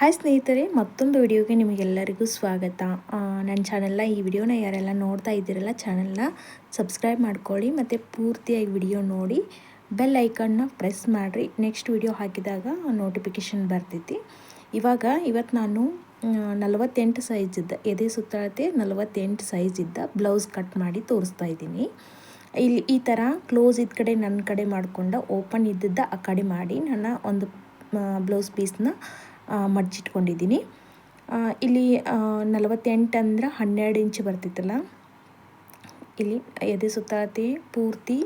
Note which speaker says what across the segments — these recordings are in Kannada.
Speaker 1: ಹಾಯ್ ಸ್ನೇಹಿತರೆ, ಮತ್ತೊಂದು ವಿಡಿಯೋಗೆ ನಿಮಗೆಲ್ಲರಿಗೂ ಸ್ವಾಗತ. ನನ್ನ ಚಾನೆಲ್ನ ಈ ವಿಡಿಯೋನ ಯಾರೆಲ್ಲ ನೋಡ್ತಾ ಇದ್ದೀರಲ್ಲ, ಚಾನೆಲ್ನ ಸಬ್ಸ್ಕ್ರೈಬ್ ಮಾಡ್ಕೊಳ್ಳಿ ಮತ್ತು ಪೂರ್ತಿಯಾಗಿ ವಿಡಿಯೋ ನೋಡಿ, ಬೆಲ್ ಐಕನ್ನ ಪ್ರೆಸ್ ಮಾಡಿರಿ. ನೆಕ್ಸ್ಟ್ ವಿಡಿಯೋ ಹಾಕಿದಾಗ ನೋಟಿಫಿಕೇಶನ್ ಬರ್ತೈತಿ. ಇವಾಗ ಇವತ್ತು ನಾನು ನಲವತ್ತೆಂಟು ಸೈಜ್ ಇದ್ದ, ಎದೆ ಸುತ್ತಳತೆ ನಲವತ್ತೆಂಟು ಸೈಜ್ ಇದ್ದ ಬ್ಲೌಸ್ ಕಟ್ ಮಾಡಿ ತೋರಿಸ್ತಾ ಇದ್ದೀನಿ. ಇಲ್ಲಿ ಈ ಥರ ಕ್ಲೋಸ್ ಇದ್ದ ಕಡೆ ನನ್ನ ಕಡೆ ಮಾಡಿಕೊಂಡು, ಓಪನ್ ಇದ್ದದ್ದು ಆ ಕಡೆ ಮಾಡಿ ನನ್ನ ಒಂದು ಬ್ಲೌಸ್ ಪೀಸ್ನ ಮಡ್ಚಿಟ್ಕೊಂಡಿದ್ದೀನಿ. ಇಲ್ಲಿ ನಲವತ್ತೆಂಟು ಅಂದ್ರೆ ಹನ್ನೆರಡು ಇಂಚ್ ಬರ್ತಿತ್ತಲ್ಲ? ಇಲ್ಲಿ ಎದೆ ಸುತ್ತಾತಿ ಪೂರ್ತಿ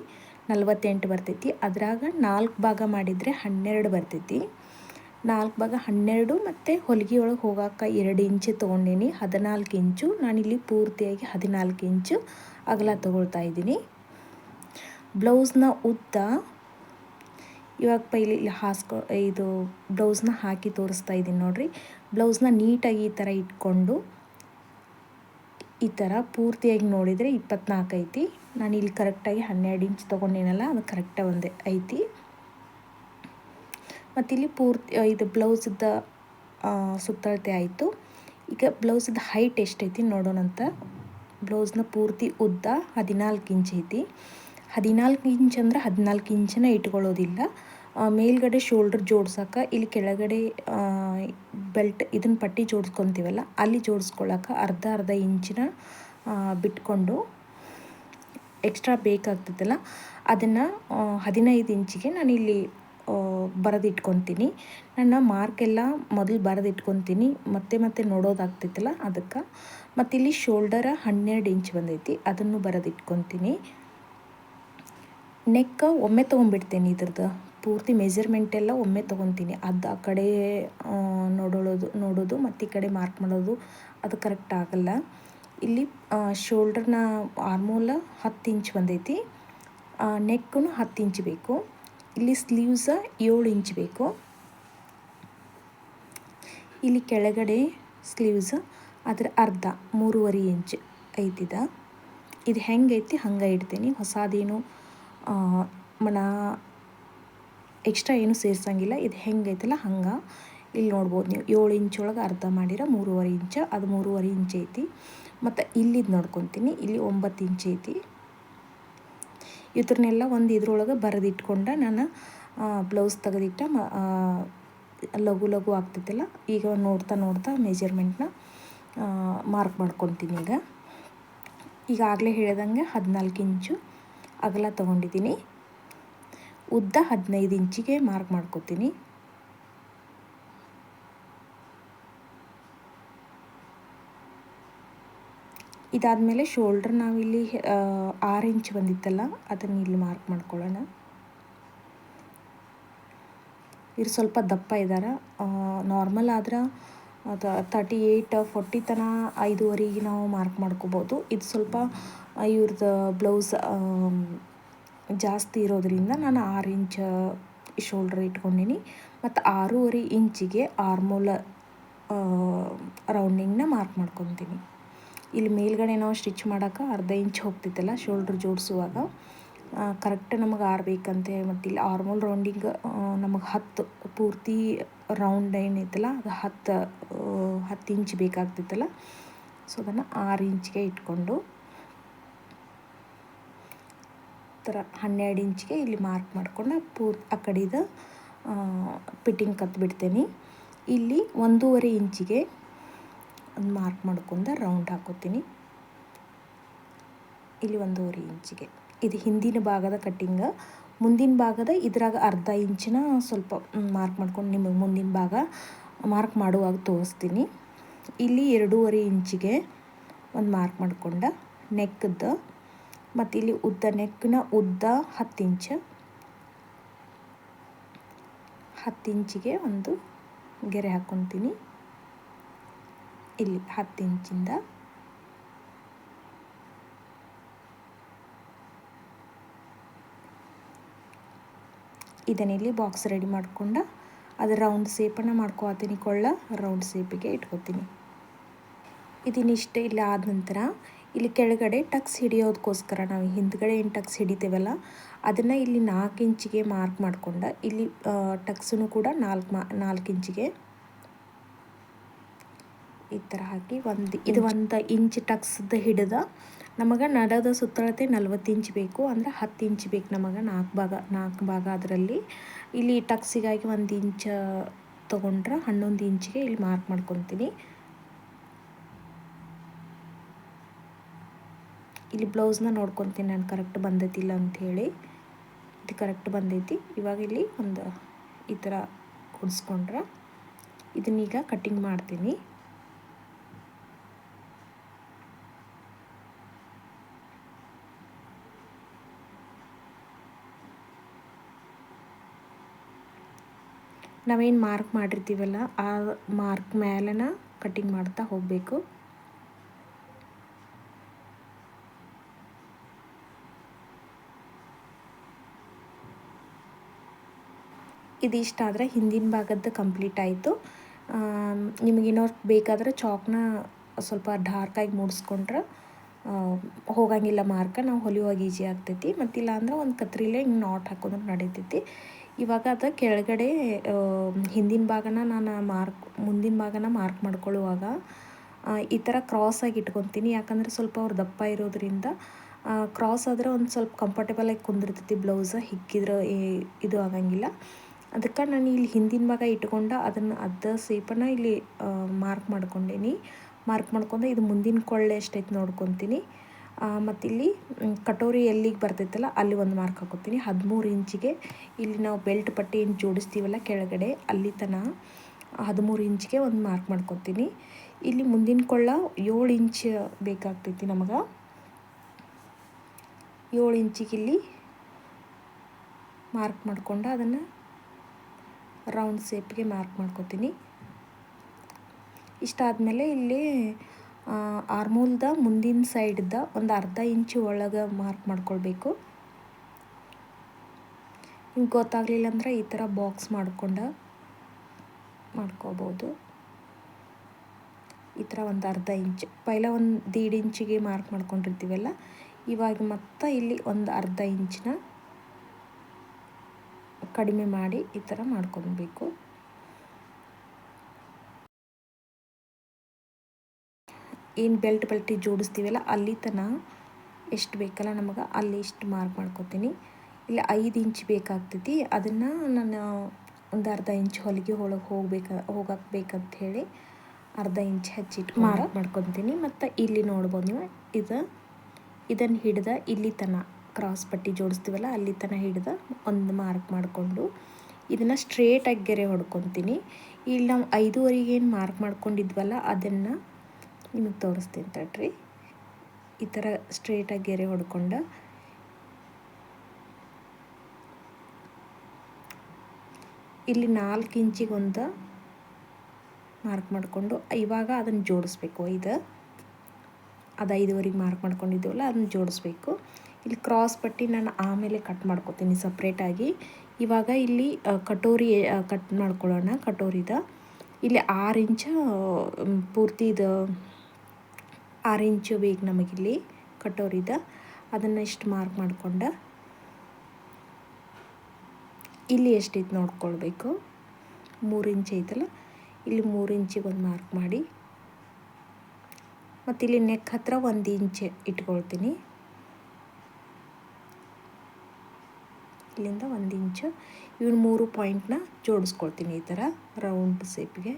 Speaker 1: ನಲವತ್ತೆಂಟು ಬರ್ತೈತಿ. ಅದ್ರಾಗ ನಾಲ್ಕು ಭಾಗ ಮಾಡಿದರೆ ಹನ್ನೆರಡು ಬರ್ತೈತಿ. ನಾಲ್ಕು ಭಾಗ ಹನ್ನೆರಡು ಮತ್ತು ಹೊಲಿಗೆ ಒಳಗೆ ಹೋಗಾಕ ಎರಡು ಇಂಚು ತೊಗೊಂಡೀನಿ. ಹದಿನಾಲ್ಕು ಇಂಚು ನಾನಿಲ್ಲಿ ಪೂರ್ತಿಯಾಗಿ ಹದಿನಾಲ್ಕು ಇಂಚು ಅಗಲ ತೊಗೊಳ್ತಾ ಇದ್ದೀನಿ. ಬ್ಲೌಸ್ನ ಉದ್ದ ಇವಾಗ ಪೈಲಿ ಹಾಸ್ಕೊ, ಇದು ಬ್ಲೌಸ್ನ ಹಾಕಿ ತೋರಿಸ್ತಾ ಇದ್ದೀನಿ ನೋಡಿರಿ. ಬ್ಲೌಸ್ನ ನೀಟಾಗಿ ಈ ಥರ ಇಟ್ಕೊಂಡು ಈ ಥರ ಪೂರ್ತಿಯಾಗಿ ನೋಡಿದರೆ ಇಪ್ಪತ್ನಾಲ್ಕು ಐತಿ. ನಾನು ಇಲ್ಲಿ ಕರೆಕ್ಟಾಗಿ ಹನ್ನೆರಡು ಇಂಚ್ ತೊಗೊಂಡಿನಲ್ಲ, ಅದು ಕರೆಕ್ಟಾಗಿ ಒಂದೇ ಐತಿ. ಮತ್ತಿಲ್ಲಿ ಪೂರ್ತಿ ಇದು ಬ್ಲೌಸದ ಸುತ್ತಳತೆ ಆಯಿತು. ಈಗ ಬ್ಲೌಸ್ದ ಹೈಟ್ ಎಷ್ಟೈತಿ ನೋಡೋಣಂತ ಬ್ಲೌಸ್ನ ಪೂರ್ತಿ ಉದ್ದ ಹದಿನಾಲ್ಕು ಇಂಚ್ ಐತಿ. ಹದಿನಾಲ್ಕು ಇಂಚ್ ಅಂದ್ರೆ ಹದಿನಾಲ್ಕು ಇಂಚನ್ನ ಇಟ್ಕೊಳ್ಳೋದಿಲ್ಲ. ಮೇಲ್ಗಡೆ ಶೋಲ್ಡರ್ ಜೋಡ್ಸೋಕೆ, ಇಲ್ಲಿ ಕೆಳಗಡೆ ಬೆಲ್ಟ್ ಇದನ್ನ ಪಟ್ಟಿ ಜೋಡಿಸ್ಕೊತೀವಲ್ಲ, ಅಲ್ಲಿ ಜೋಡಿಸ್ಕೊಳ್ಳೋಕೆ ಅರ್ಧ ಅರ್ಧ ಇಂಚಿನ ಬಿಟ್ಕೊಂಡು ಎಕ್ಸ್ಟ್ರಾ ಬೇಕಾಗ್ತದಲ್ಲ, ಅದನ್ನು ಹದಿನೈದು ಇಂಚಿಗೆ ನಾನಿಲ್ಲಿ ಬರೆದಿಟ್ಕೊತೀನಿ. ನನ್ನ ಮಾರ್ಕೆಲ್ಲ ಮೊದಲು ಬರೆದಿಟ್ಕೊತೀನಿ, ಮತ್ತೆ ಮತ್ತೆ ನೋಡೋದಾಗ್ತಿತ್ತಲ್ಲ ಅದಕ್ಕೆ. ಮತ್ತಿಲ್ಲಿ ಶೋಲ್ಡರ ಹನ್ನೆರಡು ಇಂಚ್ ಬಂದೈತಿ, ಅದನ್ನು ಬರೆದಿಟ್ಕೊತೀನಿ. ನೆಕ್ಕ ಒಮ್ಮೆ ತೊಗೊಂಬಿಡ್ತೀನಿ ಇದ್ರದ್ದು. ಪೂರ್ತಿ ಮೆಜರ್ಮೆಂಟ್ ಎಲ್ಲ ಒಮ್ಮೆ ತೊಗೊತೀನಿ. ಅದು ಆ ಕಡೆ ನೋಡೋಳೋದು, ನೋಡೋದು ಮತ್ತು ಈ ಕಡೆ ಮಾರ್ಕ್ ಮಾಡೋದು ಅದು ಕರೆಕ್ಟ್ ಆಗಲ್ಲ. ಇಲ್ಲಿ ಶೋಲ್ಡರ್ನ ಆರ್ಮೋಲ ಹತ್ತು ಇಂಚ್ ಬಂದೈತಿ. ನೆಕ್ಕೂ ಹತ್ತು ಇಂಚ್ ಬೇಕು. ಇಲ್ಲಿ ಸ್ಲೀವ್ಸ ಏಳು ಇಂಚ್ ಬೇಕು. ಇಲ್ಲಿ ಕೆಳಗಡೆ ಸ್ಲೀವ್ಸ್ ಅದರ ಅರ್ಧ, ಮೂರುವರೆ ಇಂಚ್ ಐತಿದ. ಇದು ಹೆಂಗೈತಿ ಹಂಗೆ ಇಡ್ತೀನಿ. ಹೊಸದೇನು ಮನ ಎಕ್ಸ್ಟ್ರಾ ಏನು ಸೇರ್ಸಂಗಿಲ್ಲ. ಇದು ಹೆಂಗೈತಲ್ಲ, ಹಂಗೆ. ಇಲ್ಲಿ ನೋಡ್ಬೋದು ನೀವು ಏಳು ಇಂಚ್ ಒಳಗೆ ಅರ್ಧ ಮಾಡಿರೋ ಮೂರುವರೆ ಇಂಚ, ಅದು ಮೂರುವರೆ ಇಂಚ್ ಐತಿ. ಮತ್ತು ಇಲ್ಲಿದ್ದು ನೋಡ್ಕೊತೀನಿ, ಇಲ್ಲಿ ಒಂಬತ್ತು ಇಂಚ್ ಐತಿ. ಇದ್ರನ್ನೆಲ್ಲ ಒಂದು ಇದ್ರೊಳಗೆ ಬರೆದಿಟ್ಕೊಂಡ ನಾನು ಬ್ಲೌಸ್ ತೆಗೆದಿಟ್ಟ ಲಘು ಲಘು ಆಗ್ತೈತಲ್ಲ, ಈಗ ನೋಡ್ತಾ ನೋಡ್ತಾ ಮೆಜರ್ಮೆಂಟ್ನ ಮಾರ್ಕ್ ಮಾಡ್ಕೊತೀನಿ ಈಗ. ಈಗಾಗಲೇ ಹೇಳ್ದಂಗೆ ಹದಿನಾಲ್ಕು ಇಂಚು ಅಗಲ ತೊಗೊಂಡಿದ್ದೀನಿ. ಉದ್ದ ಹದಿನೈದು ಇಂಚಿಗೆ ಮಾರ್ಕ್ ಮಾಡ್ಕೋತೀನಿ. ಇದಾದಮೇಲೆ ಶೋಲ್ಡ್ರ್ ನಾವಿಲ್ಲಿ ಆರು ಇಂಚ್ ಬಂದಿತ್ತಲ್ಲ, ಅದನ್ನು ಇಲ್ಲಿ ಮಾರ್ಕ್ ಮಾಡ್ಕೊಳ್ಳೋಣ. ಇವ್ರು ಸ್ವಲ್ಪ ದಪ್ಪ ಇದ್ದಾರೆ ನಾರ್ಮಲ್ ಆದ್ರೆ ತರ್ಟಿ ಏಯ್ಟ್ ಫೋರ್ಟಿ ತನ ಐದುವರೆಗೆ ನಾವು ಮಾರ್ಕ್ ಮಾಡ್ಕೋಬೋದು. ಇದು ಸ್ವಲ್ಪ ಇವ್ರದ್ದು ಬ್ಲೌಸ್ ಜಾಸ್ತಿ ಇರೋದರಿಂದ ನಾನು ಆರು ಇಂಚ ಶೋಲ್ಡ್ರ್ ಇಟ್ಕೊಂಡೀನಿ. ಮತ್ತು ಆರೂವರೆ ಇಂಚಿಗೆ ಆರ್ಮೋಲ ರೌಂಡಿಂಗ್ನ ಮಾರ್ಕ್ ಮಾಡ್ಕೊತೀನಿ. ಇಲ್ಲಿ ಮೇಲ್ಗಡೆ ನಾವು ಸ್ಟಿಚ್ ಮಾಡೋಕೆ ಅರ್ಧ ಇಂಚ್ ಹೋಗ್ತಿತ್ತಲ್ಲ ಶೋಲ್ಡ್ರ್ ಜೋಡಿಸುವಾಗ. ಕರೆಕ್ಟ್ ನಮಗೆ ಆರ್ಬೇಕಂತೆ ಮತ್ತು ಇಲ್ಲಿ ಆರ್ಮೋಲ್ ರೌಂಡಿಂಗ್ ನಮಗೆ ಹತ್ತು ಪೂರ್ತಿ ರೌಂಡ್ ಏನೈತಲ್ಲ ಅದು ಹತ್ತು ಹತ್ತು ಇಂಚ್ ಬೇಕಾಗ್ತಿತ್ತಲ್ಲ. ಸೊ ಅದನ್ನು ಆರು ಇಂಚ್ಗೆ ಇಟ್ಕೊಂಡು ಥರ ಹನ್ನೆರಡು ಇಂಚಿಗೆ ಇಲ್ಲಿ ಮಾರ್ಕ್ ಮಾಡ್ಕೊಂಡು ಪೂ ಆ ಕಡೆದು ಪಿಟ್ಟಿಂಗ್ ಕತ್ಬಿಡ್ತೀನಿ ಇಲ್ಲಿ ಒಂದೂವರೆ ಇಂಚಿಗೆ ಒಂದು ಮಾರ್ಕ್ ಮಾಡ್ಕೊಂಡು ರೌಂಡ್ ಹಾಕೋತೀನಿ. ಇಲ್ಲಿ ಒಂದೂವರೆ ಇಂಚಿಗೆ. ಇದು ಹಿಂದಿನ ಭಾಗದ ಕಟ್ಟಿಂಗ ಮುಂದಿನ ಭಾಗದ ಇದ್ರಾಗ ಅರ್ಧ ಇಂಚಿನ ಸ್ವಲ್ಪ ಮಾರ್ಕ್ ಮಾಡ್ಕೊಂಡು ನಿಮಗೆ ಮುಂದಿನ ಭಾಗ ಮಾರ್ಕ್ ಮಾಡುವಾಗ ತೋರಿಸ್ತೀನಿ. ಇಲ್ಲಿ ಎರಡೂವರೆ ಇಂಚಿಗೆ ಒಂದು ಮಾರ್ಕ್ ಮಾಡ್ಕೊಂಡ ನೆಕ್ಕದ್ದು ಮತ್ತು ಇಲ್ಲಿ ಉದ್ದ ನೆಕ್ನ ಉದ್ದ ಹತ್ತು ಇಂಚ್ ಹತ್ತು ಇಂಚಿಗೆ ಒಂದು ಗೆರೆ ಹಾಕ್ಕೊತೀನಿ ಇಲ್ಲಿ ಹತ್ತು ಇಂಚಿಂದ ಇದನ್ನಿಲ್ಲಿ ಬಾಕ್ಸ್ ರೆಡಿ ಮಾಡಿಕೊಂಡ ಅದು ರೌಂಡ್ ಸೇಪನ್ನು ಮಾಡ್ಕೋತೀನಿ. ಕೊಳ್ಳ ರೌಂಡ್ ಸೇಪಿಗೆ ಇಟ್ಕೋತೀನಿ. ಇದನ್ನಿಷ್ಟೇ ಇಲ್ಲಿ ಆದ ನಂತರ ಇಲ್ಲಿ ಕೆಳಗಡೆ ಟಕ್ಸ್ ಹಿಡಿಯೋದಕ್ಕೋಸ್ಕರ ನಾವು ಹಿಂದ್ಗಡೆ ಏನು ಟಕ್ಸ್ ಹಿಡಿತೇವಲ್ಲ, ಅದನ್ನು ಇಲ್ಲಿ ನಾಲ್ಕು ಇಂಚಿಗೆ ಮಾರ್ಕ್ ಮಾಡಿಕೊಂಡ, ಇಲ್ಲಿ ಟಕ್ಸನ್ನು ಕೂಡ ನಾಲ್ಕು ಮಾ, ನಾಲ್ಕು ಇಂಚಿಗೆ ಈ ಥರ ಹಾಕಿ ಒಂದು ಇದು ಒಂದು ಇಂಚ್ ಟಕ್ಸ್ದು ಹಿಡಿದ ನಮಗೆ ನಡದ ಸುತ್ತಳತೆ ನಲ್ವತ್ತು ಇಂಚ್ ಬೇಕು, ಅಂದರೆ ಹತ್ತು ಇಂಚ್ ಬೇಕು ನಮಗೆ ನಾಲ್ಕು ಭಾಗ ನಾಲ್ಕು ಭಾಗ ಅದರಲ್ಲಿ. ಇಲ್ಲಿ ಟಕ್ಸಿಗಾಗಿ ಒಂದು ಇಂಚ ತೊಗೊಂಡ್ರೆ ಹನ್ನೊಂದು ಇಂಚಿಗೆ ಇಲ್ಲಿ ಮಾರ್ಕ್ ಮಾಡ್ಕೊತೀನಿ. ಇಲ್ಲಿ ಬ್ಲೌಸ್ನ ನೋಡ್ಕೊತೀನಿ ನಾನು ಕರೆಕ್ಟ್ ಬಂದೈತಿಲ್ಲ ಅಂಥೇಳಿ. ಇದು ಕರೆಕ್ಟ್ ಬಂದೈತಿ. ಇವಾಗ ಇಲ್ಲಿ ಒಂದು ಈ ಥರ ಕೊಡಿಸ್ಕೊಂಡ್ರೆ ಇದನ್ನೀಗ ಕಟ್ಟಿಂಗ್ ಮಾಡ್ತೀನಿ. ನಾವೇನು ಮಾರ್ಕ್ ಮಾಡಿರ್ತೀವಲ್ಲ, ಆ ಮಾರ್ಕ್ ಮೇಲೆನ ಕಟ್ಟಿಂಗ್ ಮಾಡ್ತಾ ಹೋಗಬೇಕು. ಇದಿಷ್ಟಾದರೆ ಹಿಂದಿನ ಭಾಗದ್ದು ಕಂಪ್ಲೀಟ್ ಆಯಿತು. ನಿಮಗೇನೋ ಬೇಕಾದರೆ ಚಾಕ್ನ ಸ್ವಲ್ಪ ಡಾರ್ಕಾಗಿ ಮೂಡಿಸ್ಕೊಂಡ್ರೆ ಹೋಗಂಗಿಲ್ಲ ಮಾರ್ಕ, ನಾವು ಹೊಲಿಯುವಾಗ ಈಜಿ ಆಗ್ತೈತಿ. ಮತ್ತಿಲ್ಲ ಅಂದ್ರೆ ಒಂದು ಕತ್ರಿಲೆ ಹಿಂಗೆ ನಾಟ್ ಹಾಕೋದ್ರೆ ನಡೀತೈತಿ. ಇವಾಗ ಅದು ಕೆಳಗಡೆ ಹಿಂದಿನ ಭಾಗನ ನಾನು ಮಾರ್ಕ್, ಮುಂದಿನ ಭಾಗನ ಮಾರ್ಕ್ ಮಾಡ್ಕೊಳ್ಳುವಾಗ ಈ ಥರ ಕ್ರಾಸಾಗಿ ಇಟ್ಕೊತೀನಿ. ಯಾಕಂದರೆ ಸ್ವಲ್ಪ ಅವ್ರು ದಪ್ಪ ಇರೋದ್ರಿಂದ ಕ್ರಾಸ್ ಆದರೆ ಒಂದು ಸ್ವಲ್ಪ ಕಂಫರ್ಟೇಬಲಾಗಿ ಕುಂದಿರ್ತೈತಿ ಬ್ಲೌಸ, ಹಿಕ್ಕಿದ್ರೆ ಇದು ಆಗಂಗಿಲ್ಲ. ಅದಕ್ಕೆ ನಾನು ಇಲ್ಲಿ ಹಿಂದಿನ ಭಾಗ ಇಟ್ಕೊಂಡು ಅದನ್ನು ಅದ ಸೇಪನ್ನು ಇಲ್ಲಿ ಮಾರ್ಕ್ ಮಾಡ್ಕೊಂಡೇನಿ. ಮಾರ್ಕ್ ಮಾಡ್ಕೊಂಡು ಇದು ಮುಂದಿನ ಕೊಳ್ಳೆ ಎಷ್ಟೈತೆ ನೋಡ್ಕೊತೀನಿ. ಮತ್ತಿಲ್ಲಿ ಕಟೋರಿ ಎಲ್ಲಿಗೆ ಬರ್ತೈತಲ್ಲ ಅಲ್ಲಿ ಒಂದು ಮಾರ್ಕ್ ಹಾಕೋತೀನಿ. ಹದಿಮೂರು ಇಂಚಿಗೆ ಇಲ್ಲಿ ನಾವು ಬೆಲ್ಟ್ ಪಟ್ಟಿ ಏನು ಜೋಡಿಸ್ತೀವಲ್ಲ ಕೆಳಗಡೆ ಅಲ್ಲಿ ತನ ಹದಿಮೂರು ಇಂಚಿಗೆ ಒಂದು ಮಾರ್ಕ್ ಮಾಡ್ಕೊತೀನಿ. ಇಲ್ಲಿ ಮುಂದಿನ ಕೊಳ್ಳ ಏಳು ಇಂಚ್ ಬೇಕಾಗ್ತೈತಿ ನಮಗೆ. ಏಳು ಇಂಚಿಗೆ ಇಲ್ಲಿ ಮಾರ್ಕ್ ಮಾಡಿಕೊಂಡು ಅದನ್ನು ರೌಂಡ್ ಸೇಪ್ಗೆ ಮಾರ್ಕ್ ಮಾಡ್ಕೊತೀನಿ. ಇಷ್ಟಾದಮೇಲೆ ಇಲ್ಲಿ ಆರ್ಮೂಲ್ದ ಮುಂದಿನ ಸೈಡ್ದ ಒಂದು ಅರ್ಧ ಇಂಚು ಒಳಗೆ ಮಾರ್ಕ್ ಮಾಡ್ಕೊಳ್ಬೇಕು. ಹಿಂಗೆ ಗೊತ್ತಾಗಲಿಲ್ಲ ಅಂದರೆ ಈ ಥರ ಬಾಕ್ಸ್ ಮಾಡ್ಕೊಂಡು ಮಾಡ್ಕೋಬೋದು. ಈ ಥರ ಒಂದು ಅರ್ಧ ಇಂಚ್ ಪೈಲ ಒಂದು ದೀಡ್ ಇಂಚಿಗೆ ಮಾರ್ಕ್ ಮಾಡ್ಕೊಂಡಿರ್ತೀವಲ್ಲ, ಇವಾಗ ಮತ್ತೆ ಇಲ್ಲಿ ಒಂದು ಅರ್ಧ ಇಂಚಿನ ಕಡಿಮೆ ಮಾಡಿ ಈ ಥರ ಮಾಡ್ಕೊಬೇಕು. ಏನು ಬೆಲ್ಟ್ ಬೆಲ್ಟಿ ಜೋಡಿಸ್ತೀವಲ್ಲ ಅಲ್ಲಿ ತನ ಎಷ್ಟು ಬೇಕಲ್ಲ ನಮಗೆ ಅಲ್ಲಿ ಇಷ್ಟು ಮಾರ್ಕ್ ಮಾಡ್ಕೊತೀನಿ. ಇಲ್ಲಿ ಐದು ಇಂಚ್ ಬೇಕಾಗ್ತೈತಿ ಅದನ್ನು ನಾನು ಒಂದು ಅರ್ಧ ಇಂಚ್ ಹೊಲಿಗೆ ಒಳಗೆ ಹೋಗ್ಬೇಕ ಹೋಗಕ್ಕೆ ಬೇಕಂತ ಹೇಳಿ ಅರ್ಧ ಇಂಚ್ ಹಚ್ಚಿಟ್ಟು ಮಾರ್ಕ್. ಮಾಡ್ಕೊತೀನಿ. ಮತ್ತು ಇಲ್ಲಿ ನೋಡ್ಬೋದು ನೀವು ಇದು ಇದನ್ನು ಹಿಡ್ದ ಇಲ್ಲಿ ತನ ಕ್ರಾಸ್ ಪಟ್ಟಿ ಜೋಡಿಸ್ತೀವಲ್ಲ, ಅಲ್ಲಿ ತನಕ ಹಿಡ್ದು ಒಂದು ಮಾರ್ಕ್ ಮಾಡಿಕೊಂಡು ಇದನ್ನು ಸ್ಟ್ರೇಟಾಗಿ ಗೆರೆ ಹೊಡ್ಕೊತೀನಿ. ಇಲ್ಲಿ ನಾವು ಐದುವರೆಗೆ ಏನು ಮಾರ್ಕ್ ಮಾಡ್ಕೊಂಡಿದ್ವಲ್ಲ, ಅದನ್ನು ನಿಮಗೆ ತೋರಿಸ್ತೀನಿ ತಡ್ರಿ. ಈ ಥರ ಸ್ಟ್ರೇಟಾಗಿ ಗೆರೆ ಹೊಡ್ಕೊಂಡು ಇಲ್ಲಿ ನಾಲ್ಕು ಇಂಚಿಗೆ ಒಂದು ಮಾರ್ಕ್ ಮಾಡಿಕೊಂಡು ಇವಾಗ ಅದನ್ನು ಜೋಡಿಸ್ಬೇಕು. ಇದು ಅದು ಐದುವರೆಗೆ ಮಾರ್ಕ್ ಮಾಡ್ಕೊಂಡಿದ್ದೀವಲ್ಲ ಅದನ್ನು ಜೋಡಿಸ್ಬೇಕು. ಇಲ್ಲಿ ಕ್ರಾಸ್ ಪಟ್ಟಿ ನಾನು ಆಮೇಲೆ ಕಟ್ ಮಾಡ್ಕೊತೀನಿ ಸಪ್ರೇಟಾಗಿ ಇವಾಗ ಇಲ್ಲಿ ಕಟೋರಿ ಕಟ್ ಮಾಡ್ಕೊಳ್ಳೋಣ ಕಟೋರಿದ. ಇಲ್ಲಿ ಆರು ಇಂಚ ಪೂರ್ತಿ ಇದು ಆರು ಇಂಚು ಬೇಕು ನಮಗಿಲ್ಲಿ ಕಟೋರಿದ. ಅದನ್ನು ಇಷ್ಟು ಮಾರ್ಕ್ ಮಾಡಿಕೊಂಡು. ಇಲ್ಲಿ ಎಷ್ಟಿತ್ತು ನೋಡ್ಕೊಳ್ಬೇಕು? ಮೂರು ಇಂಚ್ ಐತಲ್ಲ? ಇಲ್ಲಿ ಮೂರು ಇಂಚಿಗೆ ಒಂದು ಮಾರ್ಕ್ ಮಾಡಿ. ಮತ್ತು ಇಲ್ಲಿ ನೆಕ್ ಹತ್ರ ಒಂದು ಇಂಚ್ ಇಟ್ಕೊಳ್ತೀನಿ. ಇಲ್ಲಿಂದ ಒಂದು ಇಂಚು. ಇವ್ನ ಮೂರು ಪಾಯಿಂಟ್ನ ಜೋಡಿಸ್ಕೊಳ್ತೀನಿ ಈ ಥರ ರೌಂಡ್ ಸೇಪ್ಗೆ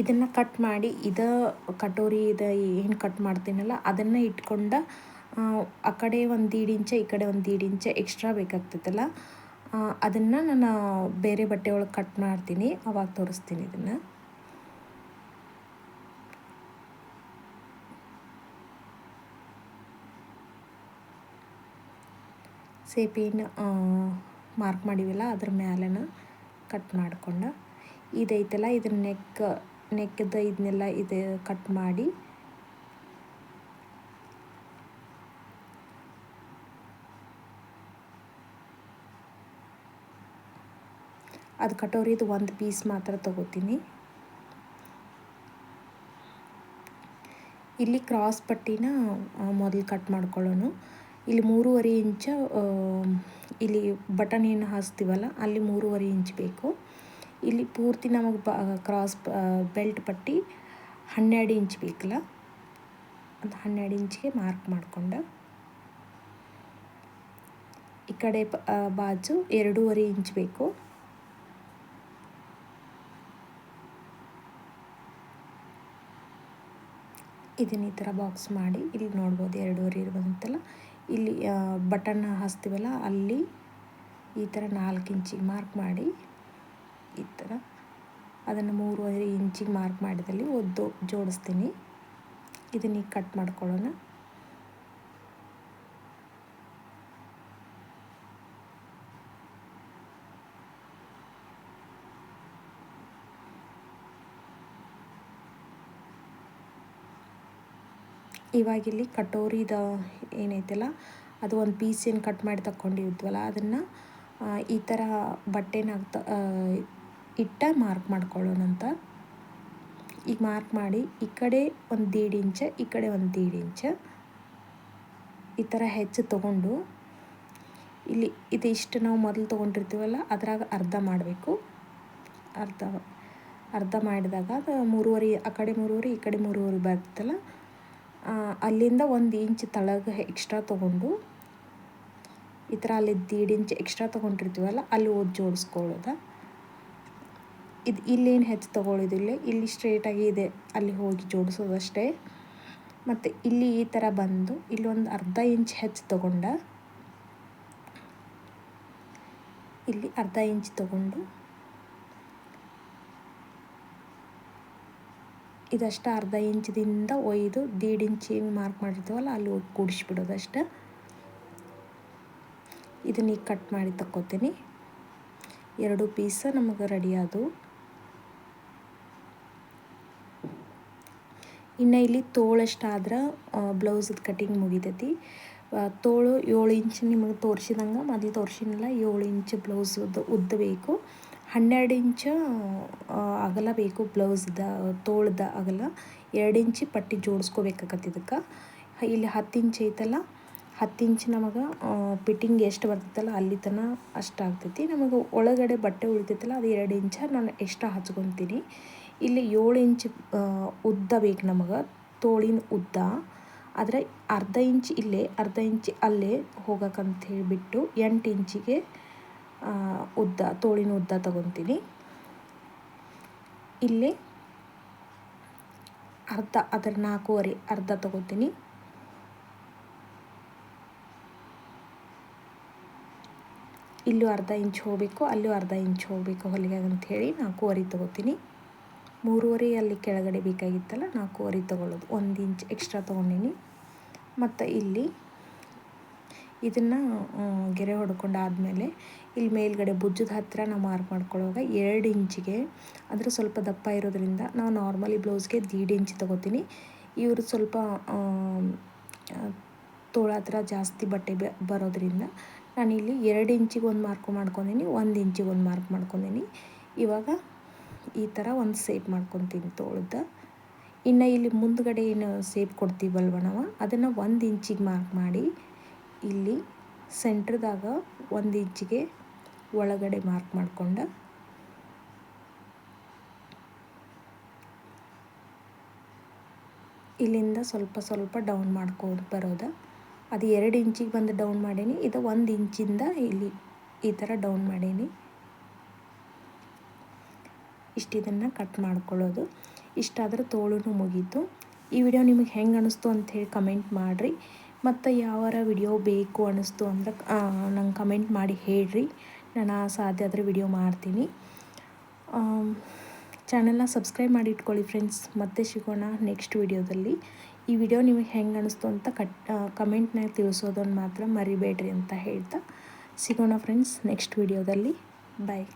Speaker 1: ಇದನ್ನು ಕಟ್ ಮಾಡಿ, ಇದ ಕಟೋರಿ, ಇದು ಏನು ಕಟ್ ಮಾಡ್ತೀನಲ್ಲ, ಅದನ್ನು ಇಟ್ಕೊಂಡ, ಆ ಕಡೆ ಒಂದು ಈಡು ಇಂಚ, ಈ ಕಡೆ ಒಂದು ಈಡು ಇಂಚ ಎಕ್ಸ್ಟ್ರಾ ಬೇಕಾಗ್ತೈತಲ್ಲ ಅದನ್ನು ನಾನು ಬೇರೆ ಬಟ್ಟೆ ಒಳಗೆ ಕಟ್ ಮಾಡ್ತೀನಿ, ಅವಾಗ ತೋರಿಸ್ತೀನಿ ಇದನ್ನು. ಸೇಪೇನು ಮಾರ್ಕ್ ಮಾಡಿವಲ್ಲ ಅದ್ರ ಮ್ಯಾಲನ ಕಟ್ ಮಾಡ್ಕೊಂಡು. ಇದೈತಲ್ಲ ಇದ್ರ ನೆಕ್ ನೆಕ್ಕದ ಇದನ್ನೆಲ್ಲ ಇದು ಕಟ್ ಮಾಡಿ ಅದು ಕಟೋರಿದು ಒಂದು ಪೀಸ್ ಮಾತ್ರ ತಗೋತೀನಿ. ಇಲ್ಲಿ ಕ್ರಾಸ್ ಪಟ್ಟಿನ ಮೊದಲು ಕಟ್ ಮಾಡ್ಕೊಳ್ಳೋಣ ಇಲ್ಲಿ ಮೂರುವರೆ ಇಂಚ ಇಲ್ಲಿ ಬಟನ್ ಏನು ಹಾಸ್ತೀವಲ್ಲ, ಅಲ್ಲಿ ಮೂರುವರೆ ಇಂಚ್ ಬೇಕು. ಇಲ್ಲಿ ಪೂರ್ತಿ ನಮಗೆ ಬ ಕ್ರಾಸ್ ಬೆಲ್ಟ್ ಪಟ್ಟಿ ಹನ್ನೆರಡು ಇಂಚ್ ಬೇಕಲ್ಲ, ಅದು ಹನ್ನೆರಡು ಇಂಚ್ಗೆ ಮಾರ್ಕ್ ಮಾಡಿಕೊಂಡು. ಈ ಕಡೆ ಬಾಜು ಎರಡೂವರೆ ಇಂಚ್ ಬೇಕು. ಇದನ್ನ ಈ ಥರ ಬಾಕ್ಸ್ ಮಾಡಿ, ಇಲ್ಲಿ ನೋಡ್ಬೋದು ಎರಡೂವರೆ ಇರುವಂತಲ್ಲ. ಇಲ್ಲಿ ಬಟನ್ ಹಾಸ್ತೀವಲ್ಲ ಅಲ್ಲಿ ಈ ಥರ ನಾಲ್ಕು ಇಂಚಿಗೆ ಮಾರ್ಕ್ ಮಾಡಿ, ಈ ಥರ ಅದನ್ನು ಮೂರುವರೆ ಇಂಚಿಗೆ ಮಾರ್ಕ್ ಮಾಡಿದಲ್ಲಿ ಒದ್ದು ಜೋಡಿಸ್ತೀನಿ. ಇದನ್ನ ಈಗ ಕಟ್ ಮಾಡ್ಕೊಳ್ಳೋಣ. ಇವಾಗಿಲ್ಲಿ ಕಟೋರಿದ ಏನೈತಲ್ಲ, ಅದು ಒಂದು ಪೀಸ್ ಕಟ್ ಮಾಡಿ ತಗೊಂಡಿದ್ವಲ್ಲ ಅದನ್ನು ಈ ಥರ ಬಟ್ಟೆನಾಗ್ತ ಇಟ್ಟ ಮಾರ್ಕ್ ಮಾಡ್ಕೊಳ್ಳೋಣಂತ ಈಗ ಮಾರ್ಕ್ ಮಾಡಿ, ಈ ಕಡೆ ಒಂದು ದೀಡ್ ಇಂಚ, ಈ ಕಡೆ ಒಂದು ದೀಡ್ ಇಂಚ, ಈ ಥರ ಹೆಚ್ಚು ತೊಗೊಂಡು, ಇಲ್ಲಿ ಇದು ಇಷ್ಟು ನಾವು ಮೊದಲು ತೊಗೊಂಡಿರ್ತೀವಲ್ಲ, ಅದ್ರಾಗ ಅರ್ಧ ಮಾಡಬೇಕು. ಅರ್ಧ ಅರ್ಧ ಮಾಡಿದಾಗ ಅದು ಮೂರುವರೆ, ಆ ಕಡೆ ಮೂರುವರೆ, ಈ ಕಡೆ ಮೂರುವರೆ ಬರ್ತಲ್ಲ. ಅಲ್ಲಿಂದ ಒಂದು ಇಂಚ್ ತಳಗೆ ಎಕ್ಸ್ಟ್ರಾ ತೊಗೊಂಡು, ಈ ಥರ ಅಲ್ಲಿ ದೀಡ್ ಇಂಚ್ ಎಕ್ಸ್ಟ್ರಾ ತೊಗೊಂಡಿರ್ತೀವಲ್ಲ, ಅಲ್ಲಿ ಓದ್ ಜೋಡಿಸ್ಕೊಳ್ಳೋದ. ಇದು ಇಲ್ಲೇನು ಹೆಚ್ಚು ತೊಗೊಳ್ಳೋದಿಲ್ಲ ಇಲ್ಲಿ ಸ್ಟ್ರೇಟಾಗಿ ಇದೆ, ಅಲ್ಲಿ ಹೋಗಿ ಜೋಡಿಸೋದಷ್ಟೇ. ಮತ್ತು ಇಲ್ಲಿ ಈ ಥರ ಬಂದು, ಇಲ್ಲಿ ಒಂದು ಅರ್ಧ ಇಂಚ್ ಹೆಚ್ಚು ತೊಗೊಂಡ, ಇಲ್ಲಿ ಅರ್ಧ ಇಂಚ್ ತೊಗೊಂಡು ಇದಷ್ಟು ಅರ್ಧ ಇಂಚದಿಂದ ಒಯ್ದು ದೀಡ್ ಇಂಚ್ ಮಾರ್ಕ್ ಮಾಡಿರ್ತೀವಲ್ಲ ಅಲ್ಲಿ ಹೋಗಿ ಕೂಡಿಸ್ಬಿಡೋದು ಅಷ್ಟೆ. ಇದನ್ನ ಈಗ ಕಟ್ ಮಾಡಿ ತಕ್ಕೋತೀನಿ. ಎರಡು ಪೀಸ ನಮಗೆ ರೆಡಿ ಆದವು. ಇನ್ನು ಇಲ್ಲಿ ತೋಳಷ್ಟಾದ್ರೆ ಬ್ಲೌಸದ ಕಟಿಂಗ್ ಮುಗಿತೈತಿ. ತೋಳು ಏಳು ಇಂಚ್ ನಿಮಗೆ ತೋರಿಸಿದಂಗೆ ಮೊದಲು ತೋರಿಸಿನಲ್ಲ, ಏಳು ಇಂಚ್ ಬ್ಲೌಸ್ ಉದ್ದ ಬೇಕು. ಹನ್ನೆರಡು ಇಂಚ ಅಗಲ ಬೇಕು ಬ್ಲೌಸ್ದ ತೋಳ್ದ ಅಗಲ. ಎರಡು ಇಂಚು ಪಟ್ಟಿ ಜೋಡಿಸ್ಕೋಬೇಕಾಗತ್ತೆ ಇದಕ್ಕೆ. ಇಲ್ಲಿ ಹತ್ತು ಇಂಚ್ ಐತಲ್ಲ, ಹತ್ತು ಇಂಚ್ ನಮಗೆ ಫಿಟ್ಟಿಂಗ್ ಎಷ್ಟು ಬರ್ತೈತಲ್ಲ ಅಲ್ಲಿ ತನಕ ಅಷ್ಟು ಆಗ್ತೈತಿ. ನಮಗೆ ಒಳಗಡೆ ಬಟ್ಟೆ ಉಳಿತೈತಲ್ಲ ಅದು ಎರಡು ಇಂಚ, ನಾನು ಎಷ್ಟು ಹಚ್ಕೊತೀನಿ. ಇಲ್ಲಿ ಏಳು ಇಂಚ್ ಉದ್ದ ಬೇಕು ನಮಗೆ, ತೋಳಿನ ಉದ್ದ. ಆದರೆ ಅರ್ಧ ಇಂಚ್ ಇಲ್ಲೇ, ಅರ್ಧ ಇಂಚ್ ಅಲ್ಲೇ ಹೋಗಕ್ಕಂತ ಹೇಳಿಬಿಟ್ಟು ಎಂಟು ಇಂಚಿಗೆ ಉದ್ದ, ತೋಳಿನ ಉದ್ದ ತಗೊತೀನಿ. ಇಲ್ಲಿ ಅರ್ಧ, ಅದರ ನಾಲ್ಕೂವರೆ ಅರ್ಧ ತಗೋತೀನಿ. ಇಲ್ಲೂ ಅರ್ಧ ಇಂಚ್ ಹೋಗಬೇಕು, ಅಲ್ಲೂ ಅರ್ಧ ಇಂಚ್ ಹೋಗಬೇಕು ಹೊಲಿಗೆ ಹೇಳಿ ನಾಲ್ಕೂವರೆ ತಗೋತೀನಿ. ಮೂರುವರೆ ಅಲ್ಲಿ ಕೆಳಗಡೆ ಬೇಕಾಗಿತ್ತಲ್ಲ, ನಾಲ್ಕೂವರೆ ತೊಗೊಳ್ಳೋದು. ಒಂದು ಇಂಚ್ ಎಕ್ಸ್ಟ್ರಾ ತೊಗೊಂಡಿನಿ. ಮತ್ತು ಇಲ್ಲಿ ಇದನ್ನು ಗೆರೆ ಹೊಡ್ಕೊಂಡಾದಮೇಲೆ ಇಲ್ಲಿ ಮೇಲ್ಗಡೆ ಬುಜ್ಜದ ಹತ್ತಿರ ನಾವು ಮಾರ್ಕ್ ಮಾಡ್ಕೊಳ್ಳುವಾಗ ಎರಡು ಇಂಚಿಗೆ ಅಂದರೆ ಸ್ವಲ್ಪ ದಪ್ಪ ಇರೋದ್ರಿಂದ ನಾವು ನಾರ್ಮಲಿ ಬ್ಲೌಸ್ಗೆ ದೀಡ್ ಇಂಚ್ ತೊಗೋತೀನಿ. ಇವರು ಸ್ವಲ್ಪ ತೋಳ ಹತ್ರ ಜಾಸ್ತಿ ಬಟ್ಟೆ ಬರೋದ್ರಿಂದ ನಾನಿಲ್ಲಿ ಎರಡು ಇಂಚಿಗೆ ಒಂದು ಮಾರ್ಕ್ ಮಾಡ್ಕೊಂಡಿನಿ, ಒಂದು ಇಂಚಿಗೆ ಒಂದು ಮಾರ್ಕ್ ಮಾಡ್ಕೊಂಡಿನಿ. ಇವಾಗ ಈ ಥರ ಒಂದು ಸೇಪ್ ಮಾಡ್ಕೊತೀನಿ ತೋಳದ. ಇನ್ನು ಇಲ್ಲಿ ಮುಂದ್ಗಡೆ ಏನು ಸೇಪ್ ಕೊಡ್ತೀವಲ್ವ ನಾವು, ಅದನ್ನು ಒಂದು ಇಂಚಿಗೆ ಮಾರ್ಕ್ ಮಾಡಿ ಇಲ್ಲಿ ಸೆಂಟ್ರದಾಗ ಒಂದು ಇಂಚಿಗೆ ಒಳಗಡೆ ಮಾರ್ಕ್ ಮಾಡಿಕೊಂಡು. ಇಲ್ಲಿಂದ ಸ್ವಲ್ಪ ಸ್ವಲ್ಪ ಡೌನ್ ಮಾಡ್ಕೊಂಡು ಬರೋದ. ಅದು ಎರಡು ಇಂಚಿಗೆ ಬಂದು ಡೌನ್ ಮಾಡೀನಿ. ಇದು ಒಂದು ಇಂಚಿಂದ ಇಲ್ಲಿ ಈ ಥರ ಡೌನ್ ಮಾಡೀನಿ. ಇಷ್ಟಿದನ್ನು ಕಟ್ ಮಾಡ್ಕೊಳ್ಳೋದು. ಇಷ್ಟಾದರೆ ತೋಳು ಮುಗೀತು. ಈ ವಿಡಿಯೋ ನಿಮಗೆ ಹೆಂಗೆ ಅನ್ನಿಸ್ತು ಹೇಳಿ ಕಮೆಂಟ್ ಮಾಡಿರಿ. ಮತ್ತು ಯಾವಾರ ವಿಡಿಯೋ ಬೇಕು ಅನ್ನಿಸ್ತು ಅಂದ್ರೆ ನಂಗೆ ಕಮೆಂಟ್ ಮಾಡಿ ಹೇಳ್ರಿ. ನಾನು ಸಾಧ್ಯ ಆದರೆ ವಿಡಿಯೋ ಮಾಡ್ತೀನಿ. ಚಾನಲ್ನ ಸಬ್ಸ್ಕ್ರೈಬ್ ಮಾಡಿ ಇಟ್ಕೊಳ್ಳಿ ಫ್ರೆಂಡ್ಸ್ ಮತ್ತೆ ಸಿಗೋಣ ನೆಕ್ಸ್ಟ್ ವಿಡಿಯೋದಲ್ಲಿ ಈ ವಿಡಿಯೋ ನಿಮಗೆ ಹೆಂಗೆ ಅನ್ನಿಸ್ತು ಅಂತ ಕಟ್ ಕಮೆಂಟ್ನಾಗ ತಿಳಿಸೋದನ್ನು ಮಾತ್ರ ಮರಿಬೇಡ್ರಿ ಅಂತ ಹೇಳ್ತಾ, ಸಿಗೋಣ ಫ್ರೆಂಡ್ಸ್ ನೆಕ್ಸ್ಟ್ ವಿಡಿಯೋದಲ್ಲಿ ಬಾಯ್